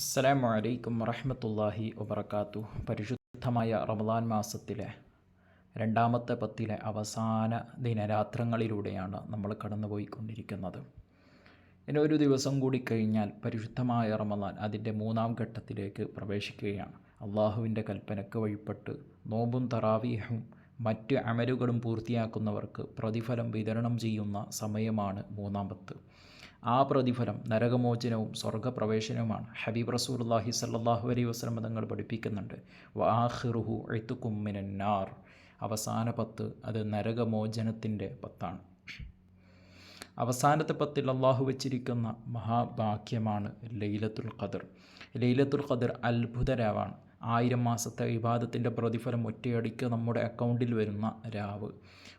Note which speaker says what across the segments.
Speaker 1: അസ്സലാമു അലൈക്കും വറഹമത്തല്ലാഹി വബർക്കാത്തു പരിശുദ്ധമായ റമദാൻ മാസത്തിലെ രണ്ടാമത്തെ പത്തിലെ അവസാന ദിനരാത്രങ്ങളിലൂടെയാണ് നമ്മൾ കടന്നുപോയിക്കൊണ്ടിരിക്കുന്നത്. ഇനി ഒരു ദിവസം കൂടി കഴിഞ്ഞാൽ പരിശുദ്ധമായ റമദാൻ അതിന്റെ മൂന്നാം ഘട്ടത്തിലേക്ക് പ്രവേശിക്കുകയാണ്. അള്ളാഹുവിന്റെ കൽപ്പനയ്ക്ക് വഴിപ്പെട്ട് നോമ്പും തറാവീഹും മറ്റ് അമലുകളും പൂർത്തിയാക്കുന്നവർക്ക് പ്രതിഫലം വിതരണം ചെയ്യുന്ന സമയമാണ് മൂന്നാം പത്ത്. ആ പ്രതിഫലം നരകമോചനവും സ്വർഗപ്രവേശനവുമാണ് ഹബീബ് റസൂലുള്ളാഹി സല്ലാഹു അലൈഹി വസ്ലം തങ്ങൾ പഠിപ്പിക്കുന്നുണ്ട്. വാഹിറുഹു എഴുത്തുക്കുമ്മിനാർ അവസാന പത്ത് അത് നരകമോചനത്തിന്റെ പത്താണ്. അവസാനത്തെ പത്തിൽ അള്ളാഹു വച്ചിരിക്കുന്ന മഹാഭാഗ്യമാണ് ലൈലത്തുൽ ഖദർ. ലൈലത്തുൽ ഖദർ അത്ഭുത രാവാണ് ആയിരം മാസത്തെ വിവാദത്തിന്റെ പ്രതിഫലം ഒറ്റയടിക്ക് നമ്മുടെ അക്കൗണ്ടിൽ വരുന്ന രാവ്.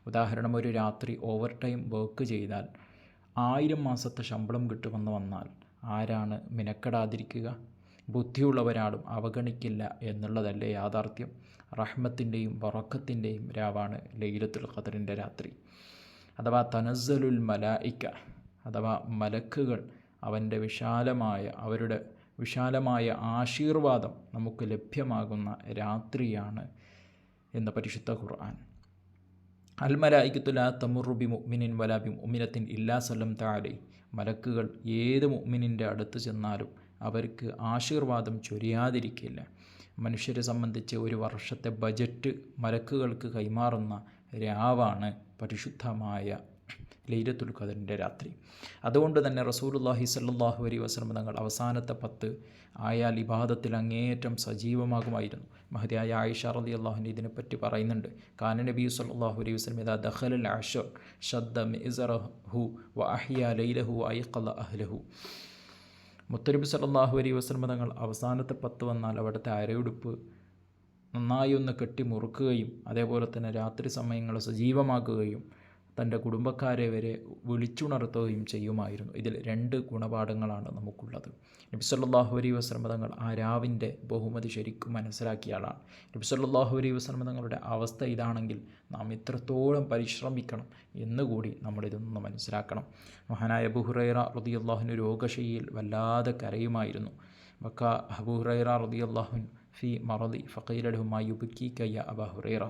Speaker 1: ഉദാഹരണം ഒരു രാത്രി ഓവർ ടൈം വർക്ക് ചെയ്താൽ ആയിരം മാസത്തെ ശമ്പളം കിട്ടുമെന്ന് വന്നാൽ ആരാണ് മിനക്കെടാതിരിക്കുക? ബുദ്ധിയുള്ളവരാളും അവഗണിക്കില്ല എന്നുള്ളതല്ലേ യാഥാർത്ഥ്യം. റഹ്മത്തിന്റെയും വറക്കത്തിന്റെയും രാവാണ് ലൈലത്തുൽ ഖദറിന്റെ രാത്രി. അഥവാ തനസ്സലുൽ മലായിക്ക അഥവാ മലക്കുകൾ അവന്റെ വിശാലമായ അവരുടെ വിശാലമായ ആശീർവാദം നമുക്ക് ലഭ്യമാകുന്ന രാത്രിയാണ് എന്ന പരിശുദ്ധ ഖുർആൻ. അൽമലായിക്കത്തുല തമുറുബി മുഅ്മിനിൻ വലാബി മുഅ്മിനത്തിൻ ഇല്ലാ സല്ലം താലൈ മലക്കുകൾ ഏത് മുഅ്മിനിന്റെ അടുത്ത് ചെന്നാലും അവർക്ക് ആശീർവാദം ചൊരിയാതിരിക്കില്ല. മനുഷ്യരെ സംബന്ധിച്ച് ഒരു വർഷത്തെ ബജറ്റ് മലക്കുകൾക്ക് കൈമാറുന്ന രാവാണ് പരിശുദ്ധമായ ലൈലത്തുൽ ഖദറിന്റെ രാത്രി. അതുകൊണ്ട് തന്നെ റസൂലുല്ലാഹി സല്ലാഹു അലൈ വസ്ലം തങ്ങൾ അവസാനത്തെ പത്ത് ആയാൽ ഇബാദത്തിൽ അങ്ങേയറ്റം സജീവമാകുമായിരുന്നു. മഹതിയായ ആയിഷ റലി അള്ളാഹുവിന്റെ ഇതിനെപ്പറ്റി പറയുന്നുണ്ട്. കാന നബി സല്ലാഹു അലൈഹി വസ്ലം ഇതാ ദഖൽ അഷർ ഷദ്ദ മിസറഹു വ അഹിയ ലൈലഹു ഐഖല അഹ്ലഹു. മുത്തനബി സല്ലാഹു അലൈഹി വസ്ലം തങ്ങൾ അവസാനത്തെ പത്ത് വന്നാൽ അവിടുത്തെ അരയുടുപ്പ് നന്നായി ഒന്ന് കെട്ടി മുറുക്കുകയും അതേപോലെ തന്നെ രാത്രി സമയങ്ങൾ സജീവമാക്കുകയും തന്റെ കുടുംബക്കാരെ വരെ വിളിച്ചുണർത്തുകയും ചെയ്യുമായിരുന്നു. ഇതിൽ രണ്ട് ഗുണപാഠങ്ങളാണ് നമുക്കുള്ളത്. നബി സല്ലാഹു അലൈ വസ്ലമ തങ്ങൾ ആ രാവിന്റെ ബഹുമതി ശരിക്കും മനസ്സിലാക്കിയ ആളാണ്. നബി സല്ലാഹു അലൈ വസ്ലമ തങ്ങളുടെ അവസ്ഥ ഇതാണെങ്കിൽ നാം ഇത്രത്തോളം പരിശ്രമിക്കണം എന്നുകൂടി നമ്മളിതൊന്ന് മനസ്സിലാക്കണം. മഹാനായ ബുഹുറൈറ റതിയല്ലാഹുവിന് രോഗശൈലിയിൽ വല്ലാതെ കരയുമായിരുന്നു. വക്ക അബുഹുറൈറ റതിയല്ലാഹുൻ ഫി മറദി ഫക്കീലഹുമായി ഉബുക്കി കയ്യ അബഹുറൈറ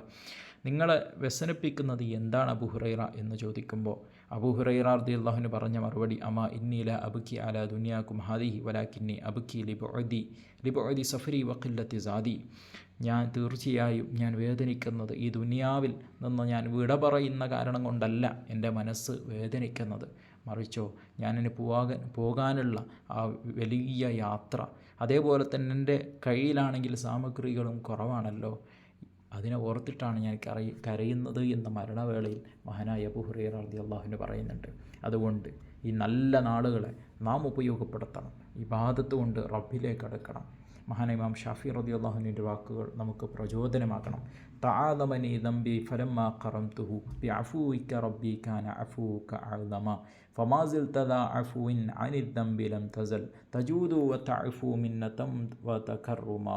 Speaker 1: നിങ്ങളെ വ്യസനിപ്പിക്കുന്നത് എന്താണ് അബുഹുറൈറ എന്ന് ചോദിക്കുമ്പോൾ അബുഹുറൈറ അർദി അള്ളാഹുന് പറഞ്ഞ മറുപടി അമ ഇന്നീല അബുക്കി അല ദുനിയാക്കും ഹാദിഹി വലാക്കിന്നി അബുക്കി ലിബുദി ലിബുദി സഫരി വക്കില്ലത്തി സാദി. ഞാൻ തീർച്ചയായും ഞാൻ വേദനിക്കുന്നത് ഈ ദുനിയാവിൽ നിന്ന് ഞാൻ വിട പറയുന്ന കാരണം കൊണ്ടല്ല എന്റെ മനസ്സ് വേദനിക്കുന്നത്. മറിച്ചോ ഞാനിന് പോകാൻ പോകാനുള്ള ആ വലിയ യാത്ര അതേപോലെ തന്നെ എന്റെ കയ്യിലാണെങ്കിൽ സാമഗ്രികളും കുറവാണല്ലോ. അതിനെ ഓർത്തിട്ടാണ് ഞാൻ കരയി കരയുന്നത് എന്ന മരണവേളയിൽ മഹാനായ അബുഹുറൈറ റതി അള്ളാഹുവിന് പറയുന്നുണ്ട്. അതുകൊണ്ട് ഈ നല്ല നാളുകളെ നാം ഉപയോഗപ്പെടുത്തണം. ഈ ബാധത്ത് കൊണ്ട് റബ്ബിലേക്ക് അടുക്കണം. മഹാനിമാം ഷാഫി റതി അള്ളാഹുവിന്റെ വാക്കുകൾ നമുക്ക് പ്രചോദനമാക്കണം. താതമനി ദമ്പി ഫലമ്മ കറം തുഹു ബി അഫൂയിക്ക റബ്ബി ഖാന അഫൂക്ക അഴുതമ ഫമാസിൽ തദ അഫുവിൻ അനിദ്ദംബി ലം തസൽ തജൂദു വ തഅഫു മിന്നതം വ തകറുമ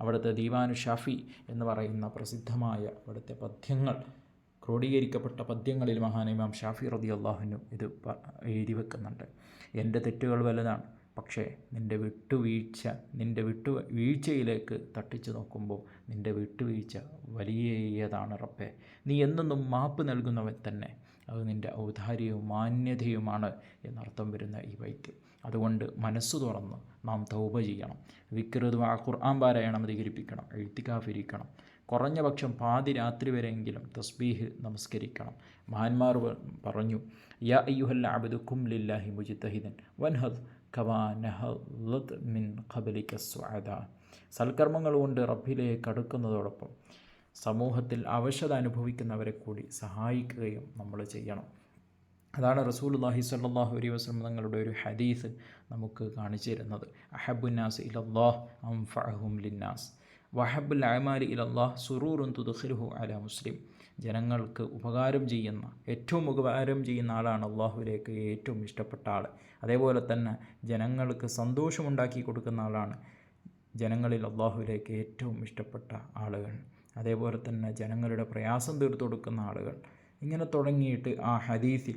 Speaker 1: അവിടുത്തെ ദീവാനു ഷാഫി എന്ന് പറയുന്ന പ്രസിദ്ധമായ അവിടുത്തെ പദ്യങ്ങൾ ക്രോഡീകരിക്കപ്പെട്ട പദ്യങ്ങളിൽ മഹാനിമാം ഷാഫി റതി അള്ളാഹുനും ഇത് എഴുതി വെക്കുന്നുണ്ട്. എന്റെ തെറ്റുകൾ വലുതാണ്. പക്ഷേ നിന്റെ വിട്ടുവീഴ്ച നിന്റെ വിട്ടു വീഴ്ചയിലേക്ക് തട്ടിച്ചു നോക്കുമ്പോൾ നിന്റെ വിട്ടുവീഴ്ച വലിയതാണ് റബ്ബെ. നീ എന്നെന്നും മാപ്പ് നൽകുന്നവൻ തന്നെ. അത് നിന്റെ ഔദാര്യവും മാന്യതയുമാണ് എന്നർത്ഥം വരുന്ന ഈ വൈക്ക് അതുകൊണ്ട് മനസ്സ് തുറന്ന് നാം തൗപ ചെയ്യണം. വിക്രത് ഖുർആൻ പാരായണം അധികരിപ്പിക്കണം. എഴുത്തിക്കാഫിരിക്കണം കുറഞ്ഞ പക്ഷം പാതി രാത്രി വരെയെങ്കിലും തസ്ബീഹ് നമസ്കരിക്കണം. മഹാന്മാർ പറഞ്ഞു യാ അയ്യുഹല്ല അബദുക്കും ലില്ലാഹി മുജിത്തഹിദൻ വൻഹദ് കവാനഹത് മിൻ ഖബലിക സ്വാദ സൽക്കർമ്മങ്ങൾ കൊണ്ട് റബ്ബിലേക്ക് അടുക്കുന്നതോടൊപ്പം സമൂഹത്തിൽ അവശത അനുഭവിക്കുന്നവരെ കൂടി സഹായിക്കുകയും നമ്മൾ ചെയ്യണം. അതാണ് റസൂലുല്ലാഹി സല്ലാഹു അലൈഹി വസ്ലം തങ്ങളുടെ ഒരു ഹദീസ് നമുക്ക് കാണിച്ചു തരുന്നത്. അഹബുന്നാസ് ഇലല്ലാഹ് അംഫഅഹും ലിന്നാസ്. വഹബുൽ അമാലി ഇലല്ലാഹ് സുറൂറുൻ തുദഖിലുഹു അല മുസ്ലിം. ജനങ്ങൾക്ക് ഉപകാരം ചെയ്യുന്ന ഏറ്റവും ഉപകാരം ചെയ്യുന്ന ആളാണ് അള്ളാഹുവിലേക്ക് ഏറ്റവും ഇഷ്ടപ്പെട്ട ആൾ അതേപോലെ തന്നെ ജനങ്ങൾക്ക് സന്തോഷമുണ്ടാക്കി കൊടുക്കുന്ന ആളാണ് ജനങ്ങളിൽ അള്ളാഹുവിലേക്ക് ഏറ്റവും ഇഷ്ടപ്പെട്ട ആളുകൾ. അതേപോലെ തന്നെ ജനങ്ങളുടെ പ്രയാസം തീർത്തു കൊടുക്കുന്ന ആളുകൾ. ഇങ്ങനെ തുടങ്ങിയിട്ട് ആ ഹദീസിൽ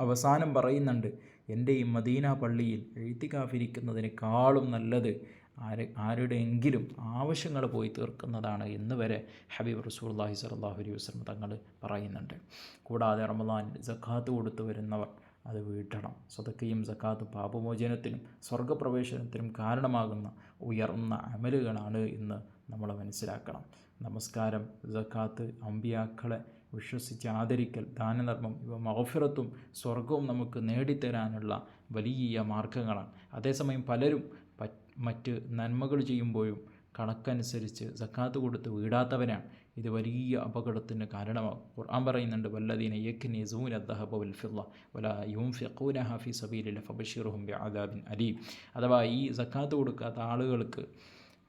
Speaker 1: അവസാനം പറയുന്നുണ്ട് എന്റെ ഈ മദീന പള്ളിയിൽ എഴുത്തിക്കാഫിരിക്കുന്നതിനേക്കാളും നല്ലത് ആര് ആരുടെയെങ്കിലും ആവശ്യങ്ങൾ പോയി തീർക്കുന്നതാണ് എന്ന് വരെ ഹബീബ് റസൂല്ലാഹി സലാഹു അലൈഹി വസ്ലം തങ്ങൾ പറയുന്നുണ്ട്. കൂടാതെ റമദാൻ ജക്കാത്ത് കൊടുത്തു വരുന്നവർ അത് വീട്ടണം. സ്വതക്കയും സക്കാത്ത് പാപമോചനത്തിനും സ്വർഗപ്രവേശനത്തിനും കാരണമാകുന്ന ഉയർന്ന അമലുകളാണ് എന്ന് നമ്മൾ മനസ്സിലാക്കണം. നമസ്കാരം സക്കാത്ത് അമ്പിയാക്കളെ വിശ്വസിച്ച് ആദരിക്കൽ ദാനധർമ്മം ഇവ മഹഫിറത്തും സ്വർഗവും നമുക്ക് നേടിത്തരാനുള്ള വലിയ മാർഗങ്ങളാണ് അതേസമയം പലരും മറ്റ് നന്മകൾ ചെയ്യുമ്പോഴും കണക്കനുസരിച്ച് സക്കാത്ത് കൊടുത്ത് വീടാത്തവനാണ് ഇത് വലിയ അപകടത്തിന് കാരണമാകും. ഖുർആൻ പറയുന്നുണ്ട് വല്ലദീന യക്നി സൂന ദഹബ വൽ ഫിദ്ദ വല യുൻഫിഖൂനഹ ഫീ സബീലില്ല ഫബശിറുഹും ബിഅദാബിൻ അലീം. അഥവാ ഈ സക്കാത്ത് കൊടുക്കാത്ത ആളുകൾക്ക്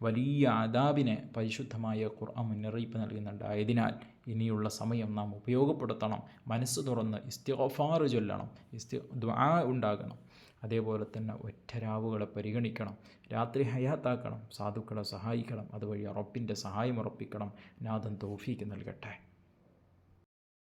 Speaker 1: വലിയ ആദാബിനെ പരിശുദ്ധമായ ഖുർആൻ മുന്നറിയിപ്പ് നൽകുന്നുണ്ട്. ആയതിനാൽ ഇനിയുള്ള സമയം നാം ഉപയോഗപ്പെടുത്തണം. മനസ്സ് തുറന്ന് ഇസ്തിഫാറ് ചൊല്ലണം. ഇസ്തി ദ്വാ ഉണ്ടാകണം. അതേപോലെ തന്നെ ഒറ്റരാവുകളെ പരിഗണിക്കണം. രാത്രി ഹയാത്താക്കണം. സാധുക്കളെ സഹായിക്കണം. അതുവഴി റബ്ബിന്റെ സഹായം ഉറപ്പിക്കണം. നാഥൻ തോഫീക്ക് നൽകട്ടെ.